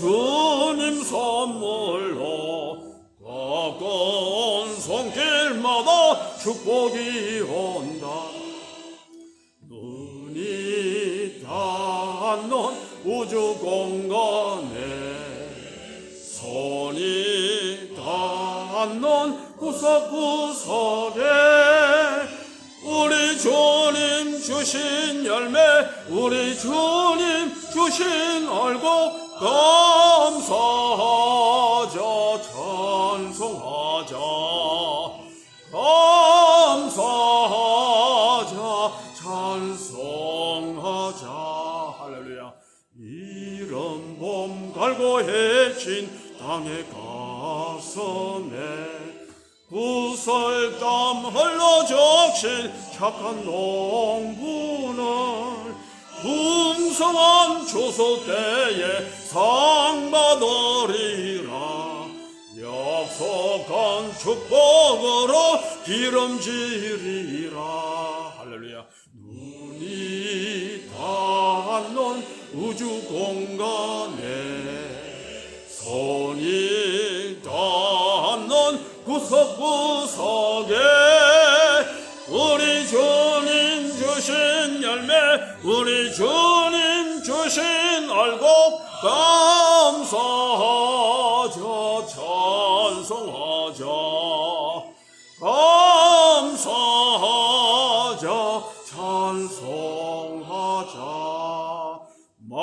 주님 선물로 가까운 손길마다 축복이 온다. 눈이 닿는 우주 공간에 손이 닿는 구석구석에 우리 주님 주신 열매 우리 주님 주신 얼굴 찬송하자 감사하자 찬송하자. 할렐루야. 이런 봄 갈고 해친 땅의 가슴에 구설땀 흘러 적신 착한 농부는 풍성한 추수 때에 상 받으리라 약속한 축복으로 기름지리라. 할렐루야. 눈이 닿는 우주 공간에 손이 닿는 구석구석에 우리 주님 주신 열매 우리 주님 주신 얼곡